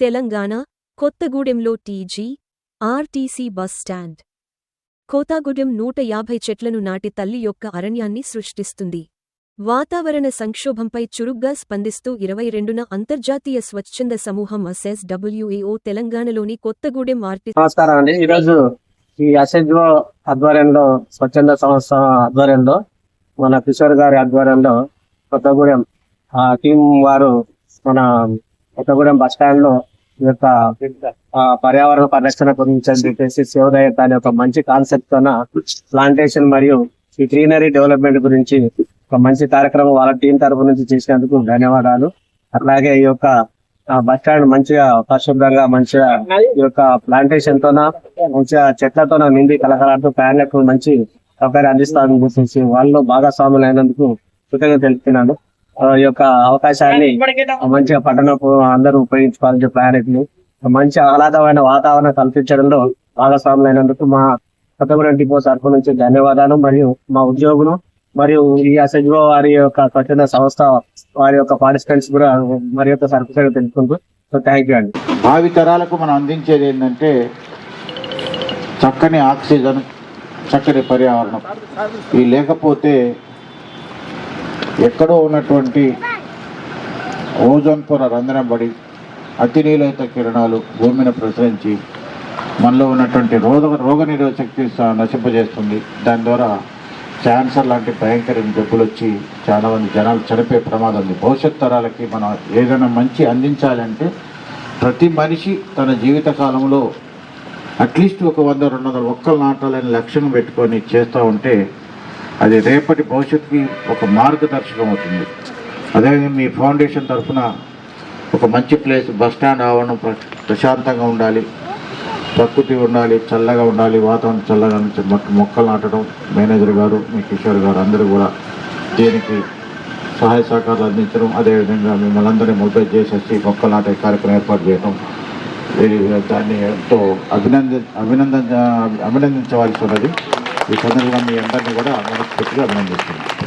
తెలంగాణ కొత్తగూడెంలో TG RTC bus stand. Kothagudem నూట యాభై చెట్లను నాటి తల్లి యొక్క అరణ్యాన్ని సృష్టిస్తుంది. వాతావరణ సంక్షోభంపై చురుగ్గా స్పందిస్తూ ఇరవై రెండున అంతర్జాతీయ స్వచ్ఛంద సమూహం అసెస్ డబ్ల్యూఏఓ తెలంగాణలోని కొత్తగూడెం ఆర్టీ నమస్కారం అండి. ఈరోజు ఈ అసెజ్ఓ ఆధ్వర్యంలో స్వచ్ఛంద సంస్థ ఆధ్వర్యంలో మన కిషోర్ గారి ఆధ్వర్యంలో కొత్తగూడెం ఆ టీం వారు మన కొత్తగూడెం బస్ స్టాండ్లో ఈ యొక్క ఆ, పర్యావరణ పరిరక్షణ గురించి చెప్పేసి శివదయత అనే ఒక మంచి కాన్సెప్ట్ తోన ప్లాంటేషన్ మరియు ఈ గ్రీనరీ డెవలప్మెంట్ గురించి ఒక మంచి కార్యక్రమం వాళ్ళ టీం తరపు నుంచి చేసినందుకు ధన్యవాదాలు. అట్లాగే ఈ యొక్క బస్ స్టాండ్ మంచిగా పరిశుభ్రంగా మంచిగా ఈ యొక్క ప్లాంటేషన్ తోన మంచిగా చెట్లతోన నిండి కలకలాడుతూ ప్రయాణికులు మంచి సౌకర్యం అందిస్తామని గుర్తించి వాళ్ళు భాగస్వాములు అయినందుకు కృతజ్ఞత తెలుపుతున్నాను. యొక్క అవకాశాన్ని మంచిగా పట్టణ అందరూ ఉపయోగించుకోవాలని ప్లానెట్ని మంచి ఆహ్లాదమైన వాతావరణం కల్పించడంలో భాగస్వాములు అయినందుకు మా కొత్తగూడెం డిపో తరఫు నుంచి ధన్యవాదాలు మరియు మా ఉద్యోగులు మరియు ఈ అసెజ్లో వారి యొక్క స్వచ్ఛంద సంస్థ వారి యొక్క పార్టిసిపెంట్స్ కూడా మరి యొక్క సర్వీస్ తెలుసుకుంటూ సో థ్యాంక్ యూ అండి. భావి తరాలకు మనం అందించేది ఏంటంటే చక్కని ఆక్సిజన్ చక్కని పర్యావరణం. ఈ లేకపోతే ఎక్కడో ఉన్నటువంటి ఓజోన్ పొర రంధ్రం పడి అతినీలైత కిరణాలు భూమిని ప్రసరించి మనలో ఉన్నటువంటి రోగ రోగ నిరోధక శక్తి నశింపజేస్తుంది. దాని ద్వారా క్యాన్సర్ లాంటి భయంకరమైన జబ్బులు వచ్చి చాలా మంది జనాలు చనిపోయే ప్రమాదం ఉంది. భవిష్యత్ తరాలకి మనం ఏదైనా మంచి అందించాలంటే ప్రతి మనిషి తన జీవిత కాలంలో అట్లీస్ట్ ఒక వంద రెండు వందల ఒక్కలు నాటాలని లక్ష్యం పెట్టుకొని చేస్తూ ఉంటే అది రేపటి భవిష్యత్తుకి ఒక మార్గదర్శకం అవుతుంది. అదేవిధంగా మీ ఫౌండేషన్ తరఫున ఒక మంచి ప్లేస్ బస్ స్టాండ్ ఆవరణం ప్ర- ప్రశాంతంగా ఉండాలి. ప్రకృతి ఉండాలి చల్లగా ఉండాలి వాతావరణం చల్లగా నుంచి మొక్కలు నాటడం మేనేజర్ గారు మీ కిషోర్ గారు అందరూ కూడా దీనికి సహాయ సహకారాలు అందించడం అదేవిధంగా మిమ్మల్ని అందరినీ మొబైల్ చేసేసి మొక్కలు నాటే కార్యక్రమం ఏర్పాటు చేయడం దాన్ని ఎంతో అభినంద అభినందన అభినందించవలసి ఉన్నది. ఈ సందర్భంగా మీ అందరినీ కూడా మనస్ఫూర్తిగా అభినందిస్తున్నాను.